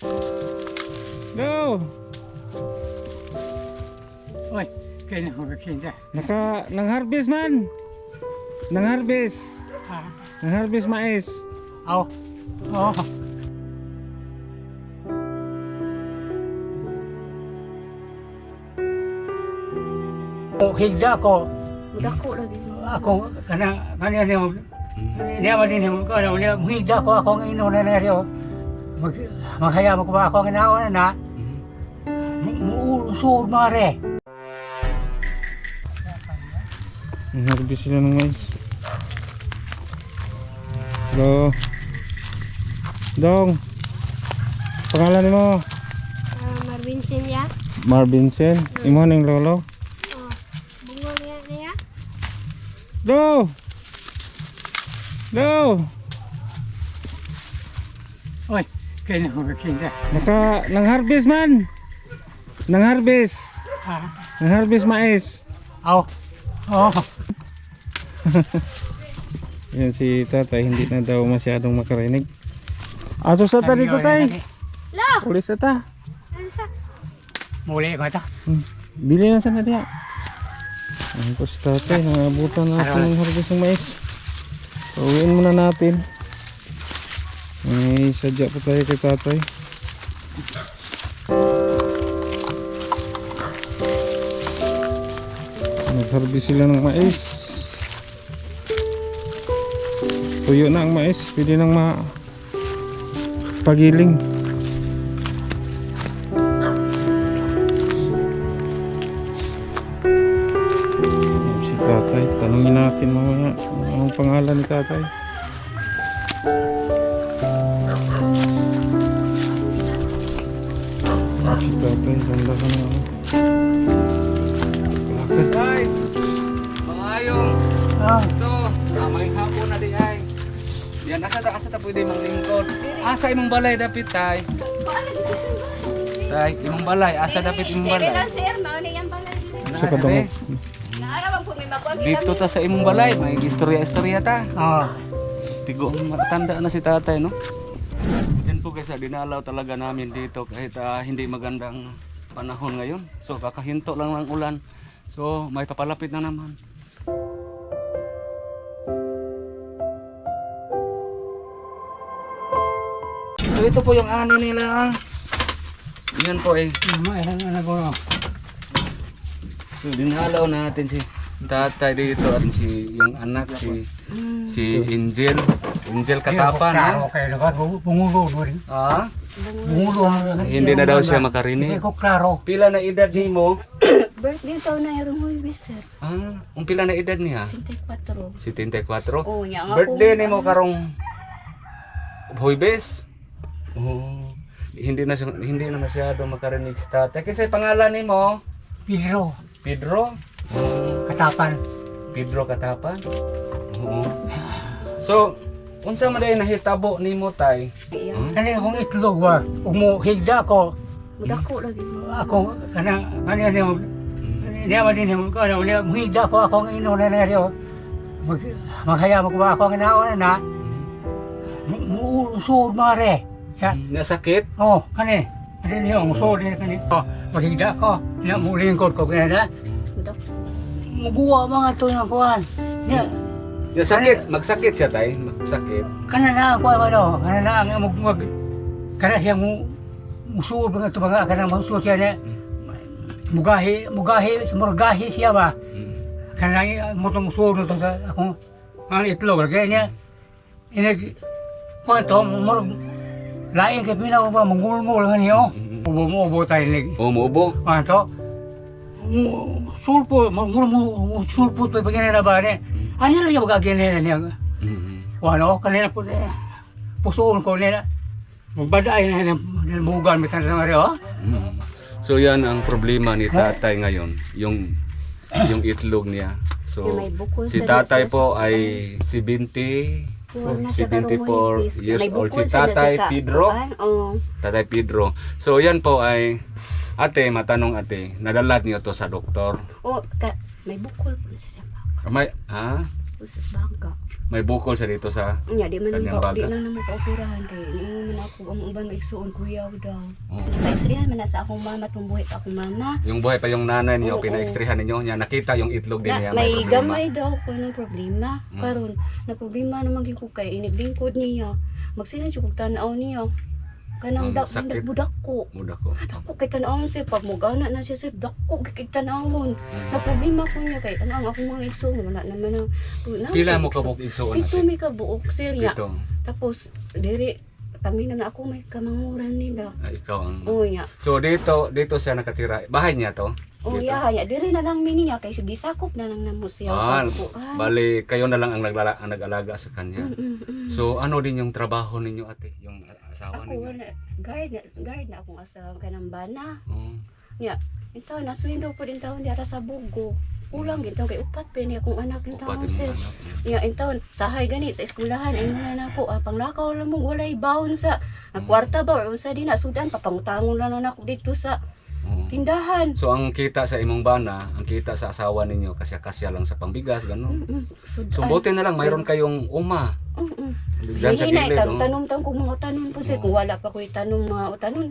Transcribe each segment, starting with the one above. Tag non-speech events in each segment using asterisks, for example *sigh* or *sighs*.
Go! Oy, kaya na ako kinsa. Naka, nang harvest man. Nang harvest. Ah, Nang harvest mais. aw. Oh. Oh, higda ko. Dako lagi. Ako kana kana niya niya man din kana niya higda ko ako ng ino na neryo. Mag maghaya mo ko ba ako ng inaon na. Muulusod mare. Harvest sila ng mais. Go. Dong. Pangalan mo? Ah, Marvin Sinya. Marvin Sen. Imo ning lolo. Oh, bungo niya niya. Go! Go! Oy, kaya na ako kinsa. Naka, nang harvest man. Nang harvest. Ah, Nang harvest mais. aw. Oh. *laughs* Yan si tatay, hindi na daw masyadong makarinig. Ato sa ta dito tay. Lo! Ulis sa ta. Muli ko ta. Hmm. Bili na sana diya. Ang tatay, nangabutan na ako ng harvest ng mais. Pauwiin muna natin. May sadya pa tayo kay tatay. Nag-harvest sila ng mais. Tuyo na ang mais, pwede nang ma pagiling. Si tatay, tanungin natin kung anong pangalan ni tatay. Si tatay, ganda ka na. Lakad. Tay, pangayong Ah, ito, kamay hapon na di ay. Yan, asa ta, asa ta pwede manglingkod. Asa imong balay dapit tay? Tay, imong balay, asa dapit imong balay? sir, mao ni yang balay. Sa kadungog. Naarawan po may makuha Dito ta sa imong balay, may istorya-istorya ta. oh. Tigo, matanda na si tatay, no? Po kasi dinalaw talaga namin dito kahit ah, hindi magandang panahon ngayon. So kakahinto lang ng ulan. So may papalapit na naman. So ito po yung ani nila. Yan po eh. May ano ko. So dinalaw natin si tatay dito at si yung anak si si Angel. Angel Katapan, no? Okay, rin. Ah? Bungulo na. Hindi na daw siya makarinig. Hindi ko klaro. Pila na edad ni mo? *coughs* Birthday taon na yung Huwebes, sir. Ah, ang pila na edad niya? 24. Si 34. Oh, niya nga Birthday ni mo karong Huwebes. Oh, hindi na siya- hindi na masyado makarinig si tatay. Kasi pangalan ni mo Pedro, Pedro. Katapan. Pedro Katapan. Oo. *sighs* So, unsa man day nahitabo nimo tay? Kani akong itlog ba? Umo higda ko. Dako lagi. Ako kana kani niya niya man din mo kana niya higda ko ako ng ino na neryo. Mag maghaya mo ko ba ako ng inaon na. Muulusod mare. Sa Nasakit? oh kani. Kani niya umusod niya kani. Oh, maghigda ko. Niya mulingkod ko Dako. Muguwa mga to ng kuhan. Niya Nasakit, magsakit siya tay, magsakit. kana na ako ano kana na ang mag mag kana siya mo musuod mga to mga kana musuod siya na mugahi mugahi murgahi siya ba? Mm. kana mo to musuod to sa akong ang itlog. Lagi niya inag kwanto mur lain kay pinaw ba mangulmul nga niyo ubo mo ubo tayo nig Oh, muubo. kwanto sulpo mur mo sulpo pa bagay na ba ne ano lang yung na niya Mm. Wano, kanina po na pusoon ko nila. Magbaday na ng bugan mitan sa Mario. Mm. So yan ang problema ni tatay ngayon, yung yung itlog niya. So may si tatay po ay 70 Wala na siya karong 74 Huwebes. years May old bukol si tatay Pedro. Oh. Tatay Pedro. So yan po ay ate, matanong ate, nadalat niyo to sa doktor. Oh, may bukol po sa siya. May ha? sa bangka. May bukol sa dito sa Nya di man Kanyang ba di baga. na namo kaoperahan kay niingon man ako ang uban maigsuon kuya daw. Oo. Naka-extrahan man na sa akong mama tumbuhi pa akong mama. yung buhay pa yung nanay niyo, Oo, pina-extrehan ninyo, niya nakita yung itlog din niya Na, may problema. gamay daw ko ng problema. Mm. Karon na problema naman gyud ko kay iniglingkod niya. Magsinan siya kog tanaw niya. Kanang dak sakit. budak ko. Muda ko. Dako kay tanawon sir pag mugana na siya sir dako kay tanawon. Mm. Na problema ko niya kay ano ang akong mga igsoon wala naman ang na- Pila mo igsoon. kabuk igsuon Ito natin? may kabuok sir. Ito. Tapos diri kami na na ako may kamanguran nila. Ah, ikaw ang Oh niya. So dito, dito siya nakatira. Bahay niya to? Oh Dito? ya, ya diri na lang mini niya kay sige sakop na lang namo siya Ah, upuan. bali kayo na lang ang, naglala, ang nag-alaga sa kanya. Mm, mm, mm. So ano din yung trabaho ninyo ate? Yung asawa Ako ninyo? wala guard na guard na akong asawa kanang bana. Oo. Nya, ito na sweldo po din taon diara sa Bugo. Kulang gito kay upat pa ni akong anak Upat taon sir. anak niya. Ya, in taon sahay gani sa eskwelahan ay mga na ako ah, panglakaw lang mo walay baon sa ang kwarta ba or unsa din na sudan papangutangon lang na ako dito sa. Tindahan. So ang kita sa imong bana, ang kita sa asawa ninyo kasya-kasya lang sa pambigas, gano'n. Mm, sudan. So buti na lang mayroon kayong uma. Mm, mm. Diyan sa gilid. tan oh. tanom tan kung mga tanon po Oo. kung wala pa ko tanom mga tanon.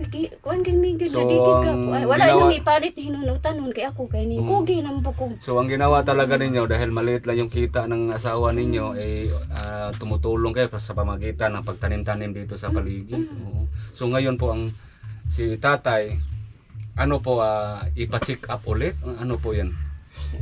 Kuki, kuan kay migid So, ka. Wala ginawa- nang ipalit hinuno tanon kay ako kay ni. Oo. Kugi nang ko. So ang ginawa talaga ninyo dahil maliit lang yung kita ng asawa ninyo ay ah, tumutulong kayo sa pamagitan ng pagtanim-tanim dito sa paligid. Oo. So ngayon po ang si tatay ano po ah, ipa-check up ulit? Ano po 'yan?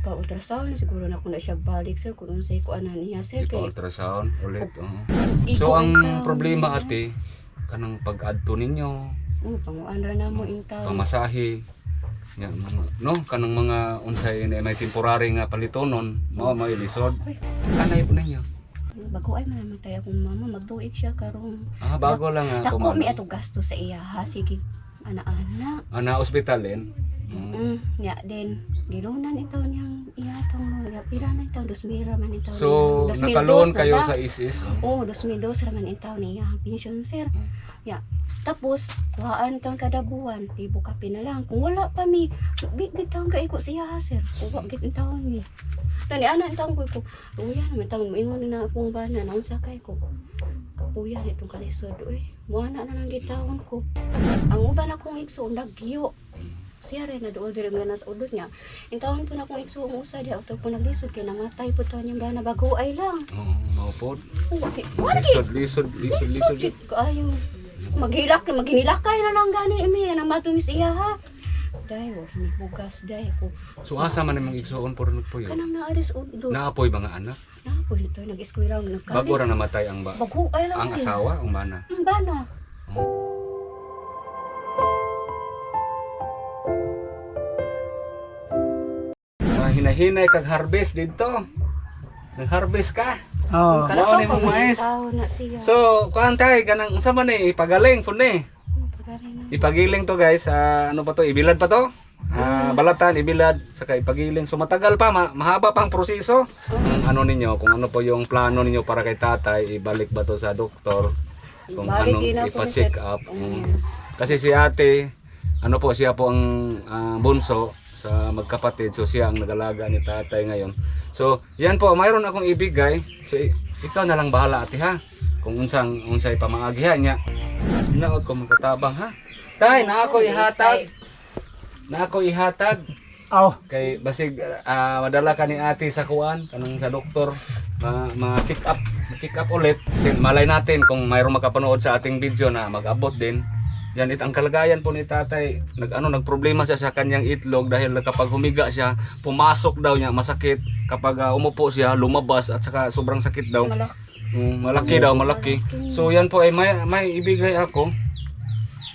Pa ultrasound siguro na ko na siya balik sir kung unsay ko ana niya sir kay. Ipa-ultrasound ulit. Igo So ang problema niya. ate kanang pag-adto ninyo, Oh, panguan ra na mo in taon. pamasahe, ya, mga, no kanang mga unsay na may temporary nga palitonon, mao may lisod. Anay po ninyo. bago ay man naman tayo akong mama magtuig siya karon. Ah, bago lang kumano. mi ato gasto sa iya ha sige. Ana-ana. Ah, na ospital din. Mm. Ya din. Gilunan itaw niyang iyatong mo. Ya, pila na itaw, dos mira man itaw So, niya. 2002 nakaloon na kayo sa ISIS. Oo, oh, 2002 raman itaw niya. Pension sir. Ya. Tapos, kuhaan taon kada buwan. Libo kape na lang. Kung wala pa mi, bigit taon ka iko siya sir. Kuha git taon mi. Nani ana taon ko ko. Uya naman taon mo ingon na akong bana na unsa kay ko. Uya nitong kalisod oy. Muana na lang gitawon ko. Ang uban akong igso nagyo. Siya rin na doon dire nga nas udot niya. In taon po na akong igso ang usa di auto po naglisod kay namatay po taon yung bana bago ay lang. Oo, mao po. Wagi. Wagi. Lisod, lisod, lisod, lisod. Lisod ko ayo. Maghilak na maginilakay na lang gani mi nang matumis iya ha. Wa mi bugas dai ko. So asa man imong igsuon por po yun? Kanang naaris udot. Na Naapoy mga anak. Po ito nag-eskwela ang nagkalis. Bago ra namatay ang ba Bago ay lang ang siya. asawa, ang bana. Ang bana. Ah, hinahinay kag harvest dito. Nag-harvest ka. Oh. Mao ni mo mais. Tao na siya. So, kuan tay kanang unsa man ni ipagaling pud ni. Pagari na. Ipagiling to guys, ah, ano pa to? Ibilad pa to? Balatan, ibilad, saka ipagiling. So matagal pa, ma- mahaba pang proseso. Ang ano ninyo, kung ano po yung plano ninyo para kay tatay, ibalik ba to sa doktor? Kung ano, ako ni ipa-check up. Mm. Kasi si ate, ano po, siya po ang ah, bunso sa magkapatid. So siya ang nagalaga ni tatay ngayon. So, yan po, mayroon akong ibigay. So, ikaw na lang bahala ate ha. Kung unsang unsay pamaagihan niya. Naot ko magkatabang ha. Tay, na ako ihatag. Na ako ihatag. Oh. Kay basig ah, madala ka ni ate sa kuan kanang sa doktor ma, ma check up, check up ulit. Then malay natin kung mayroong makapanood sa ating video na mag-abot din. Yan it ang kalagayan po ni tatay. Nag ano nagproblema siya sa kanyang itlog dahil kapag humiga siya, pumasok daw niya masakit. Kapag ah, umupo siya, lumabas at saka sobrang sakit daw. Malak- Mm, malaki daw, malaki. So yan po ay may, may ibigay ako.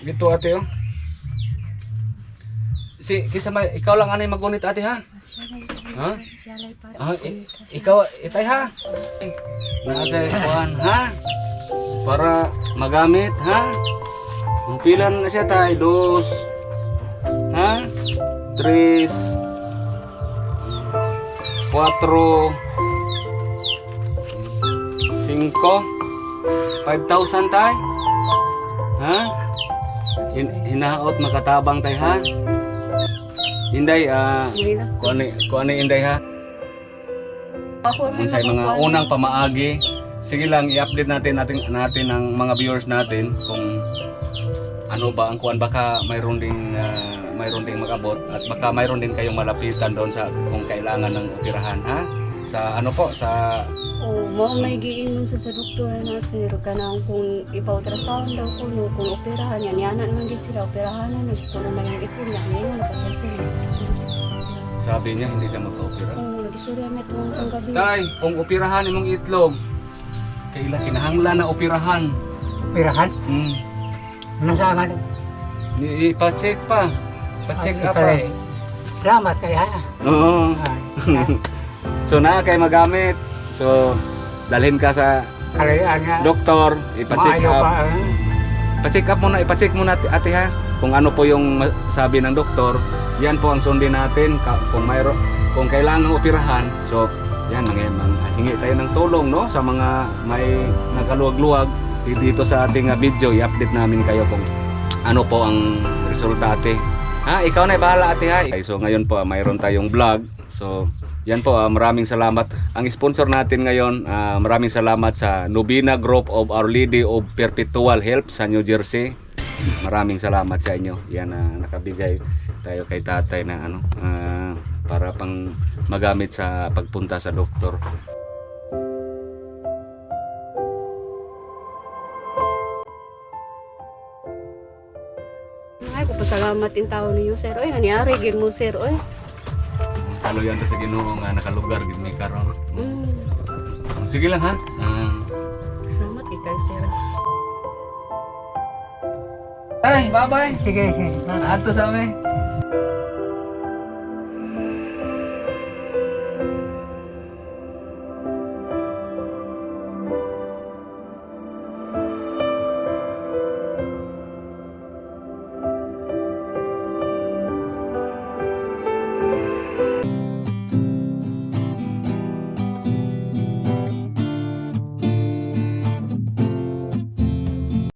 Dito ate oh. Si, kisa may, ikaw lang anay magunit ate ha? Ha? Ah, i- ikaw, itay ha? Nagay kuhan ha? Para magamit ha? Ang pilan na siya tay, dos, ha? Tres, cuatro, cinco, five thousand tay? Ha? Hin hinaot makatabang tay ha? Hinday, ah, kuan kuan ni Inday ha. Sa mga unang pamaagi, sige lang i-update natin natin natin ang mga viewers natin kung ano ba ang kuan baka mayroon ding ah, mayroon ding mag-abot at baka mayroon din kayong malapitan doon sa kung kailangan ng operahan ha sa ano po sa Oo, mao may giinom sa sa doktor na sir kanang kung ipa-ultrasound daw ko no kung operahan yan yana naman din sila operahan na nagkulo na yung ipon niya ngayon pa siya sir. sabi niya hindi siya magka-opera. Oo, nag-istorya met mo ang gabi. Tay, kung operahan imong itlog, kailan kinahanglan na operahan. Pirahan. Hmm. Nasa nga. Ni- Ipa-check pa. Pa-check up pa. Salamat kay ha. Oo. Ah, *laughs* So na kay magamit. So dalhin ka sa Kalayaan nga. doktor, ipa-check Maayo up. pa, ah. Pa-check up muna, ipa-check muna ate, ate ha. Kung ano po yung ma- sabi ng doktor, yan po ang sundin natin Ka- kung mayro kung kailangan ng operahan. So, yan mga mang hingi tayo ng tulong no sa mga may nagkaluwag-luwag dito sa ating ah, video, i-update namin kayo kung ano po ang resulta ate. Ha, ikaw na bahala ate ha. Okay, so ngayon po mayroon tayong vlog. So, yan po, ah, maraming salamat. Ang sponsor natin ngayon, ah, maraming salamat sa Nubina Group of Our Lady of Perpetual Help sa New Jersey. Maraming salamat sa inyo. Yan na nakabigay tayo kay tatay na ano ah, para pang magamit sa pagpunta sa doktor. Ay, ko pasalamat yung tao ninyo sir. Oy, nangyari gid mo sir. Oy. Kalo yan ta sa Ginoo nga nakalugar gid mi karon. Mm. Sige lang ha. Ah, Salamat ikaw sir. Ay, bye-bye. Sige, sige. Ato sa amin.